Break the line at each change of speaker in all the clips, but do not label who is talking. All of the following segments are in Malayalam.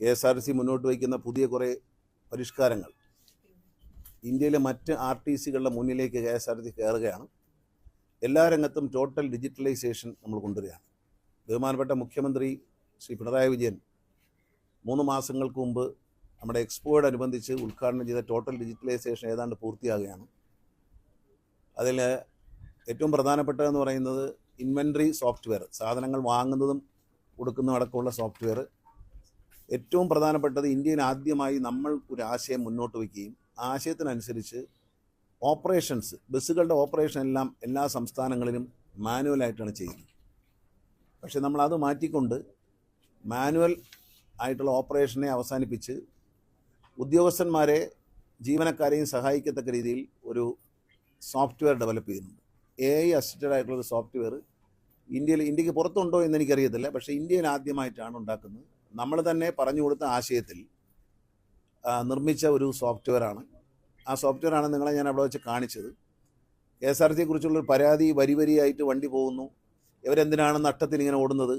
കെ എസ് ആർ സി മുന്നോട്ട് വയ്ക്കുന്ന പുതിയ കുറേ പരിഷ്കാരങ്ങൾ. ഇന്ത്യയിലെ മറ്റ് ആർ ടി സികളുടെ മുന്നിലേക്ക് കെ എസ് ആർ സി കയറുകയാണ്. എല്ലാ രംഗത്തും ടോട്ടൽ ഡിജിറ്റലൈസേഷൻ നമ്മൾ കൊണ്ടുവരികയാണ്. ബഹുമാനപ്പെട്ട മുഖ്യമന്ത്രി ശ്രീ പിണറായി വിജയൻ മൂന്ന് മാസങ്ങൾക്ക് മുമ്പ് നമ്മുടെ എക്സ്പോയോടനുബന്ധിച്ച് ഉദ്ഘാടനം ചെയ്ത ടോട്ടൽ ഡിജിറ്റലൈസേഷൻ ഏതാണ്ട് പൂർത്തിയാകുകയാണ്. അതിൽ ഏറ്റവും പ്രധാനപ്പെട്ടതെന്ന് പറയുന്നത് ഇൻവെൻട്രി സോഫ്റ്റ്വെയർ സാധനങ്ങൾ വാങ്ങുന്നതും കൊടുക്കുന്നതും അടക്കമുള്ള സോഫ്റ്റ്വെയർ ഏറ്റവും പ്രധാനപ്പെട്ടത് ഇന്ത്യയിൽ ആദ്യമായി നമ്മൾ ഒരു ആശയം മുന്നോട്ട് വയ്ക്കുകയും ആശയത്തിനനുസരിച്ച് ഓപ്പറേഷൻസ് ബസ്സുകളുടെ ഓപ്പറേഷൻ എല്ലാം എല്ലാ സംസ്ഥാനങ്ങളിലും മാനുവലായിട്ടാണ് ചെയ്യുന്നത്. പക്ഷേ നമ്മൾ അത് മാറ്റിക്കൊണ്ട് മാനുവൽ ആയിട്ടുള്ള ഓപ്പറേഷനെ അവസാനിപ്പിച്ച് ഉദ്യോഗസ്ഥന്മാരെ ജീവനക്കാരെയും സഹായിക്കത്തക്ക രീതിയിൽ ഒരു സോഫ്റ്റ്വെയർ ഡെവലപ്പ് ചെയ്യുന്നുണ്ട്. എ ഐ അസിസ്റ്റഡ് ആയിട്ടുള്ള ഒരു സോഫ്റ്റ്വെയർ ഇന്ത്യയിൽ ഇന്ത്യയ്ക്ക് പുറത്തുണ്ടോ എന്ന് എനിക്കറിയത്തില്ല. പക്ഷേ ഇന്ത്യയിൽ ആദ്യമായിട്ടാണ് ഉണ്ടാക്കുന്നത്. നമ്മൾ തന്നെ പറഞ്ഞു കൊടുത്ത ആശയത്തിൽ നിർമ്മിച്ച ഒരു സോഫ്റ്റ്വെയറാണ് ആ സോഫ്റ്റ്വെയറാണ് നിങ്ങളെ ഞാൻ അവിടെ വെച്ച് കാണിച്ചത്. കെ എസ് ആർ സിയെക്കുറിച്ചുള്ളൊരു പരാതി വരി വരിയായിട്ട് വണ്ടി പോകുന്നു. ഇവരെന്തിനാണ് നട്ടത്തിൽ ഇങ്ങനെ ഓടുന്നത്?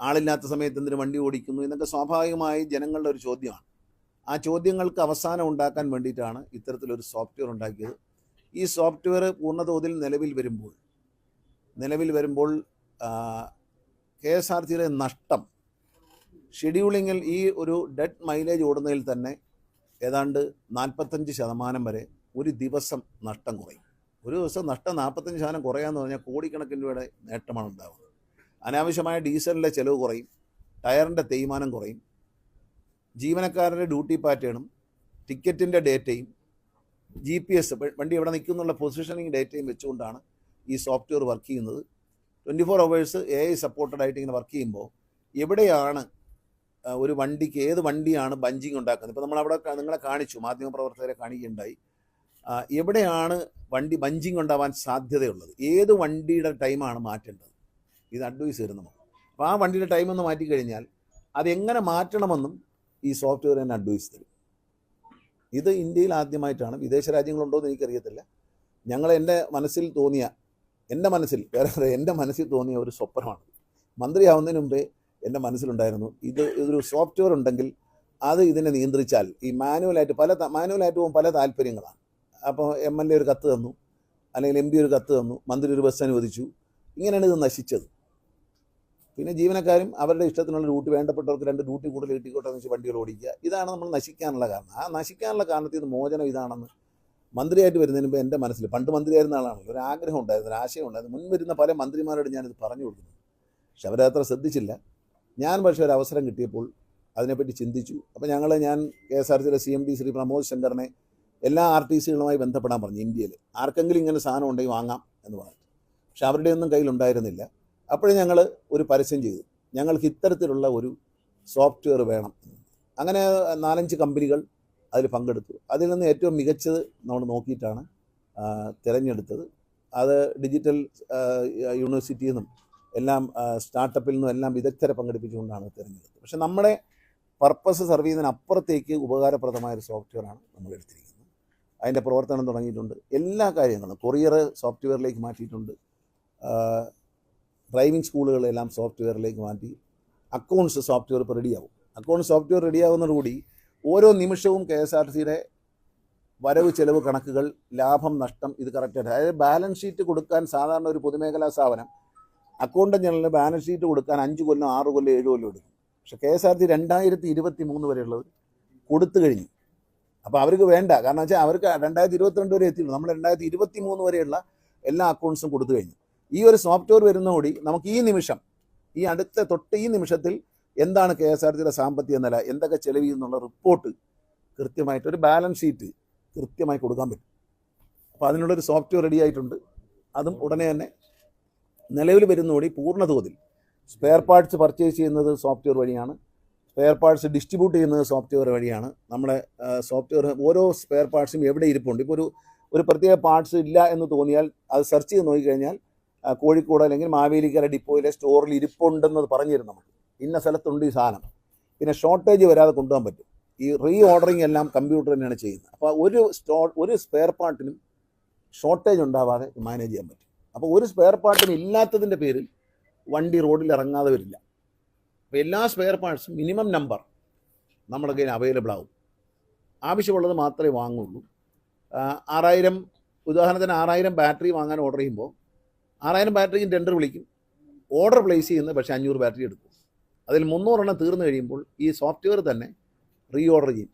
ആളില്ലാത്ത സമയത്ത് എന്തിനു വണ്ടി ഓടിക്കുന്നു? എന്നൊക്കെ സ്വാഭാവികമായി ജനങ്ങളുടെ ഒരു ചോദ്യമാണ്. ആ ചോദ്യങ്ങൾക്ക് അവസാനം ഉണ്ടാക്കാൻ വേണ്ടിയിട്ടാണ് ഇത്തരത്തിലൊരു സോഫ്റ്റ്വെയർ ഉണ്ടാക്കിയത്. ഈ സോഫ്റ്റ്വെയർ പൂർണതോതിൽ നിലവിൽ വരുമ്പോൾ നിലവിൽ വരുമ്പോൾ കെ എസ് ആർ സിയുടെ നഷ്ടം ഷെഡ്യൂളിങ്ങിൽ ഈ ഒരു ഡെഡ് മൈലേജ് ഓടുന്നതിൽ തന്നെ ഏതാണ്ട് നാൽപ്പത്തഞ്ച് ശതമാനം വരെ ഒരു ദിവസം നഷ്ടം കുറയും. ഒരു ദിവസം നഷ്ടം നാൽപ്പത്തഞ്ച് ശതമാനം കുറയാന്ന് പറഞ്ഞാൽ കോടിക്കണക്കിന് രൂപയുടെ നേട്ടമാണ് ഉണ്ടാകുന്നത് അനാവശ്യമായ ഡീസലിന്റെ ചിലവ് കുറയും ടയറിന്റെ തേയ്മാനം കുറയും ജീവനക്കാരുടെ ഡ്യൂട്ടി പാറ്റേണും ടിക്കറ്റിന്റെ ഡേറ്റയും ജി പി എസ് വണ്ടി എവിടെ നിൽക്കുന്നുള്ള പൊസിഷനിങ് ഡേറ്റയും വെച്ചുകൊണ്ടാണ് ഈ സോഫ്റ്റ്വെയർ വർക്ക് ചെയ്യുന്നത്. Twenty four hours A I supported ആയിട്ട് ഇങ്ങനെ വർക്ക് ചെയ്യുമ്പോൾ എവിടെയാണ് ഒരു വണ്ടിക്ക് ഏത് വണ്ടിയാണ് ബഞ്ചിങ് ഉണ്ടാക്കുന്നത്? ഇപ്പോൾ നമ്മളവിടെ നിങ്ങളെ കാണിച്ചു മാധ്യമപ്രവർത്തകരെ കാണിക്കുകയുണ്ടായി. എവിടെയാണ് വണ്ടി ബഞ്ചിങ് ഉണ്ടാവാൻ സാധ്യതയുള്ളത്? ഏത് വണ്ടിയുടെ ടൈമാണ് മാറ്റേണ്ടത്? ഇത് അഡ്വൈസ് തരും നമുക്ക്. അപ്പോൾ ആ വണ്ടിയുടെ ടൈം ഒന്ന് മാറ്റിക്കഴിഞ്ഞാൽ അതെങ്ങനെ മാറ്റണമെന്നും ഈ സോഫ്റ്റ്വെയർ തന്നെ അഡ്വൈസ് തരും. ഇത് ഇന്ത്യയിൽ ആദ്യമായിട്ടാണ്. വിദേശ രാജ്യങ്ങളുണ്ടോ എന്ന് എനിക്കറിയത്തില്ല. ഞങ്ങൾ എന്റെ മനസ്സിൽ തോന്നിയ എന്റെ മനസ്സിൽ വേറെ എന്റെ മനസ്സിൽ തോന്നിയ ഒരു സ്വപ്നമാണ്. മന്ത്രിയാവുന്നതിന് മുമ്പേ എന്റെ മനസ്സിലുണ്ടായിരുന്നു. ഇത് ഇതൊരു സോഫ്റ്റ്വെയർ ഉണ്ടെങ്കിൽ അത് ഇതിനെ നിയന്ത്രിച്ചാൽ ഈ മാനുവലായിട്ട് പല മാനുവലായിട്ട് പോകുമ്പോൾ പല താല്പര്യങ്ങളാണ്. അപ്പോൾ എം എൽ എ ഒരു കത്ത് തന്നു. അല്ലെങ്കിൽ എം പി ഒരു കത്ത് തന്നു. മന്ത്രി ഒരു ബസ് അനുവദിച്ചു ഇങ്ങനെയാണ് ഇത് നശിച്ചത്. പിന്നെ ജീവനക്കാരും അവരുടെ ഇഷ്ടത്തിനുള്ള ഡ്യൂട്ടി വേണ്ടപ്പെട്ടവർക്ക് രണ്ട് ഡ്യൂട്ടി കൂടുതൽ കിട്ടിക്കോട്ടെ എന്ന് വെച്ച് വണ്ടികൾ ഓടിക്കുക. ഇതാണ് നമ്മൾ നശിക്കാനുള്ള കാരണം. ആ നശിക്കാനുള്ള കാരണത്തിൽ നിന്ന് മോചനം ഇതാണെന്ന് മന്ത്രിയായിട്ട് വരുന്നതിന് മുമ്പ് എന്റെ മനസ്സിൽ പണ്ട് മന്ത്രിയായിരുന്ന ആളാണല്ലോ. ഒരു ആഗ്രഹം ഉണ്ടായിരുന്നു ഒരു ആശയം ഉണ്ടായിരുന്നു. മുൻ വരുന്ന പല മന്ത്രിമാരോട് ഞാനിത് പറഞ്ഞു കൊടുക്കുന്നു. പക്ഷെ അവരത്ര ശ്രദ്ധിച്ചില്ല. ഞാൻ പക്ഷേ ഒരു അവസരം കിട്ടിയപ്പോൾ അതിനെപ്പറ്റി ചിന്തിച്ചു. അപ്പോൾ ഞങ്ങൾ ഞാൻ കെ എസ് ആർ സിയിലെ C M D Shri Pramod ശങ്കറിനെ എല്ലാ ആർ ടി സികളുമായി ബന്ധപ്പെടാൻ പറഞ്ഞു ഇന്ത്യയിൽ. ആർക്കെങ്കിലും ഇങ്ങനെ സാധനം ഉണ്ടെങ്കിൽ വാങ്ങാം എന്ന് പറഞ്ഞു. പക്ഷെ അവരുടെയൊന്നും കയ്യിലുണ്ടായിരുന്നില്ല അപ്പോഴും ഞങ്ങൾ ഒരു പരസ്യം ചെയ്തു. ഞങ്ങൾക്ക് ഇത്തരത്തിലുള്ള ഒരു സോഫ്റ്റ്വെയർ വേണം അങ്ങനെ നാലഞ്ച് കമ്പനികൾ അതിൽ പങ്കെടുത്തു. അതിൽ നിന്ന് ഏറ്റവും മികച്ചത് നമ്മൾ നോക്കിയിട്ടാണ് തിരഞ്ഞെടുത്തത്. അത് ഡിജിറ്റൽ യൂണിവേഴ്സിറ്റിയിൽ നിന്നും എല്ലാം സ്റ്റാർട്ടപ്പിൽ നിന്നും എല്ലാം വിദഗ്ധരെ പങ്കെടുപ്പിച്ചുകൊണ്ടാണ് തിരഞ്ഞെടുത്തത്. പക്ഷെ നമ്മുടെ പർപ്പസ് സർവ് ചെയ്യുന്നതിന് അപ്പുറത്തേക്ക് ഉപകാരപ്രദമായ ഒരു സോഫ്റ്റ്വെയറാണ് നമ്മൾ എടുത്തിരിക്കുന്നത്. അതിന്റെ പ്രവർത്തനം തുടങ്ങിയിട്ടുണ്ട്. എല്ലാ കാര്യങ്ങളും കൊറിയർ സോഫ്റ്റ്വെയറിലേക്ക് മാറ്റിയിട്ടുണ്ട്. ഡ്രൈവിംഗ് സ്കൂളുകളെല്ലാം സോഫ്റ്റ്വെയറിലേക്ക് മാറ്റി. അക്കൗണ്ട്സ് സോഫ്റ്റ്വെയർ ഇപ്പോൾ റെഡിയാവും അക്കൗണ്ട് സോഫ്റ്റ്വെയർ റെഡിയാവുന്നതോടുകൂടി ഓരോ നിമിഷവും കെ എസ് ആർ സിയുടെ വരവ് ചെലവ് കണക്കുകൾ ലാഭം നഷ്ടം ഇത് കറക്റ്റായിട്ട് അതായത് ബാലൻസ് ഷീറ്റ് കൊടുക്കാൻ സാധാരണ ഒരു പൊതുമേഖലാ സ്ഥാപനം അക്കൗണ്ട് ജനറലിന് ബാലൻസ് ഷീറ്റ് കൊടുക്കാൻ അഞ്ച് കൊല്ലം ആറ് കൊല്ലം ഏഴ് കൊല്ലം എടുക്കും. പക്ഷേ കെ എസ് ആർ ടി രണ്ടായിരത്തി ഇരുപത്തി മൂന്ന് വരെയുള്ളത് കൊടുത്തു കഴിഞ്ഞു. അപ്പോൾ അവർക്ക് വേണ്ട. കാരണം വെച്ചാൽ അവർക്ക് രണ്ടായിരത്തി ഇരുപത്തിരണ്ട് വരെ എത്തിയുള്ളൂ നമ്മൾ രണ്ടായിരത്തി ഇരുപത്തി മൂന്ന് വരെയുള്ള എല്ലാ അക്കൗണ്ട്സും കൊടുത്തു കഴിഞ്ഞു. ഈ ഒരു സോഫ്റ്റ്വെയർ വരുന്നതോടി നമുക്ക് ഈ നിമിഷം ഈ അടുത്ത തൊട്ട് ഈ നിമിഷത്തിൽ എന്താണ് കെ എസ് ആർ ടിയുടെ സാമ്പത്തിക നില എന്തൊക്കെ ചെലവ് എന്നുള്ള റിപ്പോർട്ട് കൃത്യമായിട്ട് ഒരു ബാലൻസ് ഷീറ്റ് കൃത്യമായി കൊടുക്കാൻ പറ്റും. അപ്പോൾ അതിനുള്ളൊരു സോഫ്റ്റ്വെയർ റെഡി ആയിട്ടുണ്ട്. അതും ഉടനെ തന്നെ നിലവിൽ വരുന്നതോടി പൂർണ തോതിൽ സ്പെയർ പാർട്സ് പർച്ചേസ് ചെയ്യുന്നത് സോഫ്റ്റ്വെയർ വഴിയാണ്. സ്പെയർ പാർട്സ് ഡിസ്ട്രിബ്യൂട്ട് ചെയ്യുന്നത് സോഫ്റ്റ്വെയർ വഴിയാണ്. നമ്മുടെ സോഫ്റ്റ്വെയർ ഓരോ സ്പെയർ പാർട്സും എവിടെ ഇരിപ്പുണ്ട്? ഇപ്പോൾ ഒരു ഒരു പ്രത്യേക പാർട്സ് ഇല്ല എന്ന് തോന്നിയാൽ അത് സെർച്ച് ചെയ്ത് നോക്കിക്കഴിഞ്ഞാൽ കോഴിക്കോട് അല്ലെങ്കിൽ മാവേലിക്കര ഡിപ്പോയിലെ സ്റ്റോറിൽ ഇരിപ്പുണ്ടെന്ന് പറഞ്ഞു തരും നമുക്ക്. ഇന്ന സ്ഥലത്തുണ്ട് ഈ സാധനം. പിന്നെ ഷോർട്ടേജ് വരാതെ കൊണ്ടുപോകാൻ പറ്റും. ഈ റീ ഓർഡറിങ് എല്ലാം കമ്പ്യൂട്ടർ തന്നെയാണ് ചെയ്യുന്നത്. അപ്പോൾ ഒരു സ്റ്റോ ഒരു സ്പെയർ പാർട്ടിനും ഷോർട്ടേജ് ഉണ്ടാവാതെ മാനേജ് ചെയ്യാൻ പറ്റും. അപ്പോൾ ഒരു സ്പെയർ പാർട്ടിന് ഇല്ലാത്തതിന്റെ പേരിൽ വണ്ടി റോഡിൽ ഇറങ്ങാതെ വരില്ല. അപ്പോൾ എല്ലാ സ്പെയർ പാർട്സും മിനിമം നമ്പർ നമ്മുടെ കയ്യിൽ അവൈലബിൾ ആവും. ആവശ്യമുള്ളത് മാത്രമേ വാങ്ങുള്ളൂ. ആറായിരം ഉദാഹരണത്തിന് ആറായിരം ബാറ്ററി വാങ്ങാൻ ഓർഡർ ചെയ്യുമ്പോൾ ആറായിരം ബാറ്ററിയും ടെൻഡർ വിളിക്കും. ഓർഡർ പ്ലേസ് ചെയ്യുന്നത് പക്ഷേ അഞ്ഞൂറ് ബാറ്ററി എടുക്കും. അതിൽ മുന്നൂറെണ്ണം തീർന്നു കഴിയുമ്പോൾ ഈ സോഫ്റ്റ്വെയർ തന്നെ റീ ഓർഡർ ചെയ്യും.